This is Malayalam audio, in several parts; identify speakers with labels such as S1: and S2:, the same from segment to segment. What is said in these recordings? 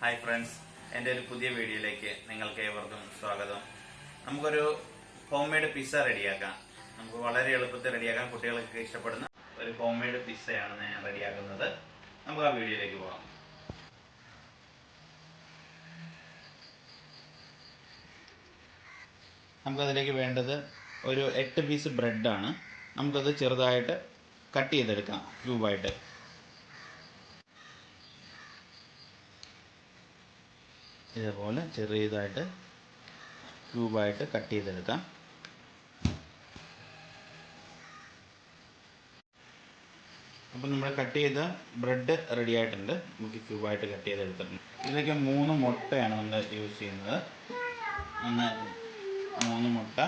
S1: ഹായ് ഫ്രണ്ട്സ് എന്റെ ഒരു പുതിയ വീഡിയോയിലേക്ക് നിങ്ങൾക്ക് ഏവർക്കും സ്വാഗതം. നമുക്കൊരു ഹോം മെയ്ഡ് പിസ്സ റെഡിയാക്കാം. നമുക്ക് വളരെ എളുപ്പത്തിൽ റെഡിയാക്കാം. കുട്ടികൾക്ക് ഇഷ്ടപ്പെടുന്ന ഒരു ഹോം മെയ്ഡ് പിസ്സയാണ് ഞാൻ റെഡിയാക്കുന്നത്. നമുക്ക് ആ വീഡിയോയിലേക്ക് പോകാം. നമുക്കതിലേക്ക് വേണ്ടത് ഒരു എട്ട് പീസ് ബ്രെഡാണ് നമുക്കത് ചെറുതായിട്ട് കട്ട് ചെയ്തെടുക്കാം. ക്യൂബായിട്ട് ഇതേപോലെ ചെറിയതായിട്ട് ക്യൂബായിട്ട് കട്ട് ചെയ്തെടുക്കാം. അപ്പം നമ്മൾ കട്ട് ചെയ്ത ബ്രെഡ് റെഡി ആയിട്ടുണ്ട്. നമുക്ക് ക്യൂബായിട്ട് കട്ട് ചെയ്തെടുത്തിട്ടുണ്ട്. ഇതിലേക്ക് മൂന്ന് മുട്ടയാണ് നമ്മൾ യൂസ് ചെയ്യുന്നത്. മൂന്ന് മുട്ട.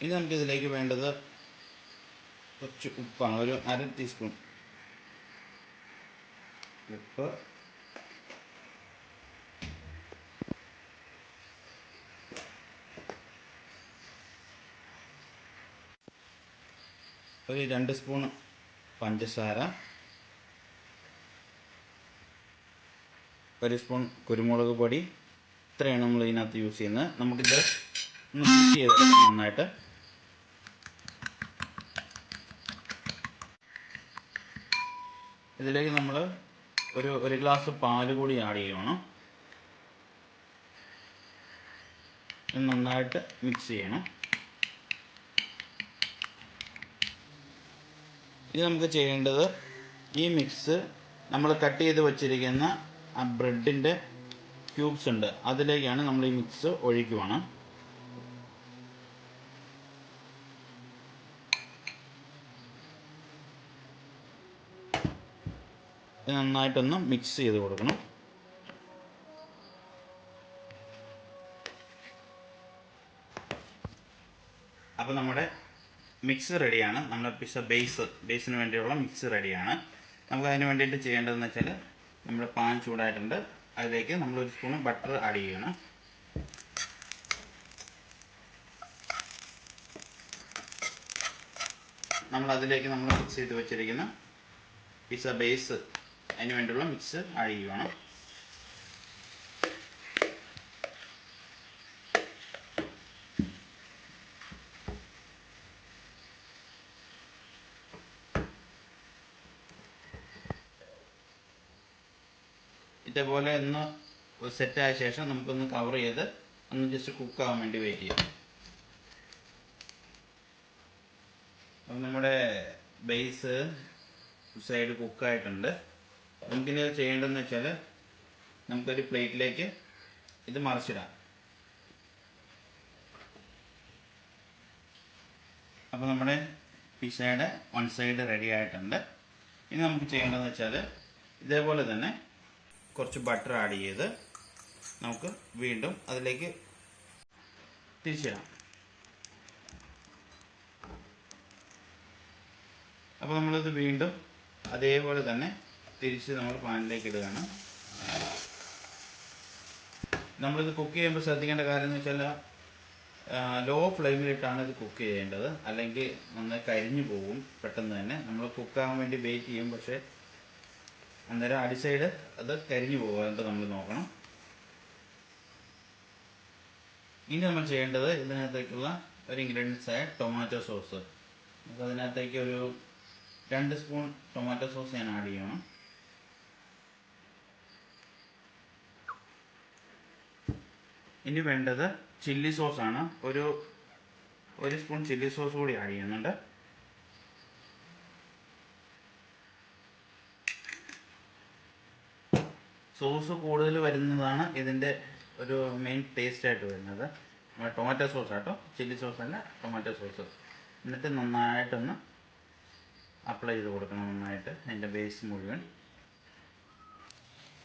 S1: ഇനി നമുക്ക് ഇതിലേക്ക് വേണ്ടത് കുറച്ച് ഉപ്പാണ്. ഒരു അര ടീസ്പൂൺ ഉപ്പ് ഒരു രണ്ട് സ്പൂൺ പഞ്ചസാര. ഒരു സ്പൂൺ കുരുമുളക് പൊടി. ഇത്രയാണ് നമ്മൾ ഇതിനകത്ത് യൂസ് ചെയ്യുന്നത്. നമുക്കിത് ഒന്ന് മിക്സ് ചെയ്തെടുക്കാം നന്നായിട്ട്. ഇതിലേക്ക് നമ്മൾ ഒരു ഒരു ഗ്ലാസ് പാൽ കൂടി ആഡ് ചെയ്യണം. നന്നായിട്ട് മിക്സ് ചെയ്യണം. ഇനി നമുക്ക് ചെയ്യേണ്ടത് ഈ മിക്സ് നമ്മൾ കട്ട് ചെയ്ത് വച്ചിരിക്കുന്ന ആ ബ്രെഡിന്റെ ക്യൂബ്സ് ഉണ്ട്. അതിലേക്കാണ് നമ്മൾ ഈ മിക്സ് ഒഴിക്കുവാണ്. നന്നായിട്ടൊന്ന് മിക്സ് ചെയ്ത് കൊടുക്കണം. അപ്പോൾ നമ്മുടെ മിക്സ് റെഡിയാണ് നമ്മുടെ പിസ ബേസ് ബേസിന് വേണ്ടിയുള്ള മിക്സ് റെഡിയാണ് നമുക്ക് അതിന് വേണ്ടിയിട്ട് ചെയ്യേണ്ടതെന്ന് വെച്ചാൽ നമ്മുടെ പാൻ ചൂടായിട്ടുണ്ട്. അതിലേക്ക് നമ്മൾ ഒരു സ്പൂൺ ബട്ടർ ആഡ് ചെയ്യണം. നമ്മൾ അതിലേക്ക് നമ്മൾ മിക്സ് ചെയ്ത് വെച്ചിരിക്കുന്ന പിസ ബേസ് അതിന് വേണ്ടിയുള്ള മിക്സ് ആഡ് ചെയ്യുകയാണ് ഇതേപോലെ ഒന്ന് സെറ്റ് ആയ ശേഷം നമുക്കൊന്ന് കവർ ചെയ്ത് ഒന്ന് ജസ്റ്റ് കുക്ക് ആവാൻ വേണ്ടി വെയിറ്റ് ചെയ്യാം. അപ്പം നമ്മുടെ ബേസ് സൈഡ് കുക്കായിട്ടുണ്ട് നമുക്കിനി ചെയ്യേണ്ടതെന്ന് വെച്ചാൽ നമുക്കൊരു പ്ലേറ്റിലേക്ക് ഇത് മറിച്ചിടാം. അപ്പോൾ നമ്മുടെ പിസയുടെ വൺ സൈഡ് റെഡി ആയിട്ടുണ്ട്. ഇനി നമുക്ക് ചെയ്യേണ്ടതെന്ന് വെച്ചാൽ ഇതേപോലെ തന്നെ കുറച്ച് ബട്ടർ ആഡ് ചെയ്ത് നമുക്ക് വീണ്ടും അതിലേക്ക് തിരിച്ചിടാം. അപ്പോൾ നമ്മളിത് വീണ്ടും അതേപോലെ തന്നെ തിരിച്ച് നമ്മൾ പാനിലേക്ക് ഇടുകയാണ്. നമ്മളിത് കുക്ക് ചെയ്യുമ്പോൾ ശ്രദ്ധിക്കേണ്ട കാര്യം എന്ന് വെച്ചാൽ ലോ ഫ്ലെയിമിലിട്ടാണ് ഇത് കുക്ക് ചെയ്യേണ്ടത്. അല്ലെങ്കിൽ നന്നായി കരിഞ്ഞു പോകും പെട്ടെന്ന് തന്നെ. നമ്മൾ കുക്കാകാൻ വേണ്ടി വെയിറ്റ് ചെയ്യും പക്ഷേ അന്നേരം അടി സൈഡ് അത് കരിഞ്ഞു പോകാനായിട്ട് നമ്മൾ നോക്കണം. ഇനി നമ്മൾ ചെയ്യേണ്ടത് ഇതിനകത്തേക്കുള്ള ഒരു ഇൻഗ്രീഡിയൻസ് ആയ ടൊമാറ്റോ സോസ് നമുക്ക് അതിനകത്തേക്ക് ഒരു രണ്ട് സ്പൂൺ ടൊമാറ്റോ സോസ് ഞാൻ ആഡ് ചെയ്യണം. ഇനി വേണ്ടത് ചില്ലി സോസാണ് ഒരു ഒരു സ്പൂൺ ചില്ലി സോസ് കൂടി ആഡ് ചെയ്യുന്നുണ്ട്. സോസ് കൂടുതൽ വരുന്നതാണ് ഇതിന്റെ ഒരു മെയിൻ ടേസ്റ്റ് ആയിട്ട് വരുന്നത്. ടൊമാറ്റോ സോസ് ആട്ടോ. ചില്ലി സോസ് അല്ല ടൊമാറ്റോ സോസ് എന്നിട്ട് നന്നായിട്ടൊന്ന് അപ്ലൈ ചെയ്ത് കൊടുക്കണം നന്നായിട്ട് അതിന്റെ ബേസ് മുഴുവൻ.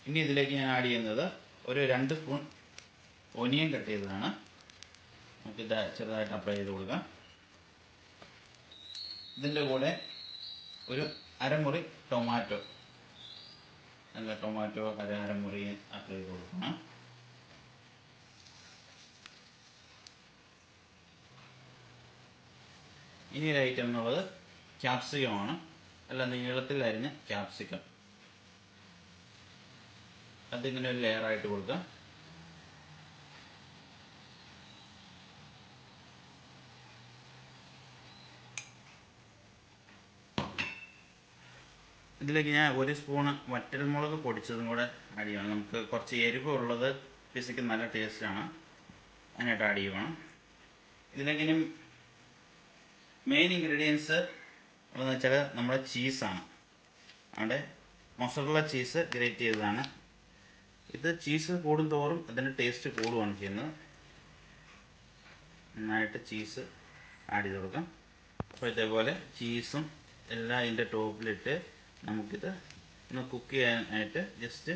S1: ഇനി ഇതിലേക്ക് ഞാൻ ആഡ് ചെയ്യുന്നത് ഒരു രണ്ട് സ്പൂൺ ഒനിയൻ കട്ട് ചെയ്തതാണ്. നമുക്ക് ഇത് ചെറുതായിട്ട് അപ്ലൈ ചെയ്ത് കൊടുക്കാം. ഇതിന്റെ കൂടെ ഒരു അരമുറി ടൊമാറ്റോ നല്ല ടൊമാറ്റോ അര അരമുറി അപ്ലൈ ചെയ്ത് കൊടുക്കണം. ഇനി ഒരു ഐറ്റം എന്നുള്ളത് ക്യാപ്സിക്കമാണ് അല്ല നീളത്തിൽ അരിഞ്ഞ ക്യാപ്സിക്കം അതിങ്ങനെ ഒരു ലെയറായിട്ട് കൊടുക്കാം. ഇതിലേക്ക് ഞാൻ ഒരു സ്പൂണ് വറ്റൽമുളക് പൊടിച്ചതും കൂടെ ആഡ് ചെയ്യണം. നമുക്ക് കുറച്ച് എരിവ് ഉള്ളത് പിസയ്ക്ക് നല്ല ടേസ്റ്റാണ് അതിനായിട്ട് ആഡ് ചെയ്യണം. ഇതിലെങ്കിലും മെയിൻ ഇൻഗ്രീഡിയൻസ് ഉള്ളതെന്ന് വെച്ചാൽ നമ്മുടെ ചീസാണ് അവിടെ മൊസറുള്ള ചീസ് ഗ്രേറ്റ് ചെയ്തതാണ്. ഇത് ചീസ് കൂടുന്തോറും അതിന്റെ ടേസ്റ്റ് കൂടുകയാണ് ചെയ്യുന്നത്. നന്നായിട്ട് ചീസ് ആഡ് ചെയ്ത് കൊടുക്കാം. അപ്പോൾ ഇതേപോലെ ചീസും എല്ലാം ഇതിന്റെ ടോപ്പിലിട്ട് നമുക്കിത് ഒന്ന് കുക്ക് ചെയ്യാനായിട്ട് ജസ്റ്റ്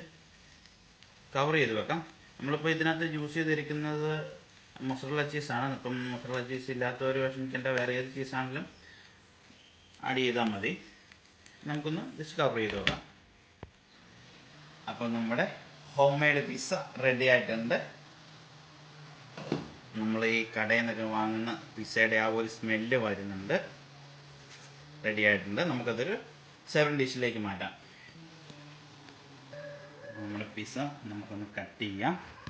S1: കവർ ചെയ്ത് വെക്കാം. നമ്മളിപ്പോൾ ഇതിനകത്ത് യൂസ് ചെയ്തിരിക്കുന്നത് മൊസറല്ല ചീസാണ് ഇപ്പം മൊസറല്ല ചീസ് ഇല്ലാത്തവർ വിഷമിക്കേണ്ട. വേറെ ഏത് ചീസാണെങ്കിലും ആഡ് ചെയ്താൽ മതി. നമുക്കൊന്ന് ജസ്റ്റ് കവർ ചെയ്ത് വെക്കാം. അപ്പം നമ്മുടെ ഹോം മെയ്ഡ് പിസ്സ റെഡി ആയിട്ടുണ്ട്. നമ്മൾ ഈ കടയിൽ നിന്നൊക്കെ വാങ്ങുന്ന പിസ്സയുടെ ആ ഒരു സ്മെല്ല് വരുന്നുണ്ട്. റെഡി ആയിട്ടുണ്ട്. നമുക്കതൊരു സെവൻ ഡിഷിലേക്ക് മാറ്റാം. നമ്മുടെ പിസ്സ നമുക്കൊന്ന് കട്ട് ചെയ്യാം.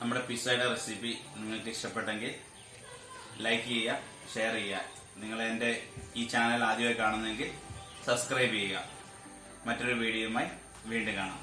S1: നമ്മുടെ പിസ്സയുടെ റെസിപ്പി നിങ്ങൾക്ക് ഇഷ്ടപ്പെട്ടെങ്കിൽ ലൈക്ക് ചെയ്യുക ഷെയർ ചെയ്യുക. നിങ്ങൾ എന്റെ ഈ ചാനൽ ആദ്യമായി കാണുന്നെങ്കിൽ സബ്സ്ക്രൈബ് ചെയ്യുക. മറ്റൊരു വീഡിയോയുമായി വീണ്ടും കാണാം.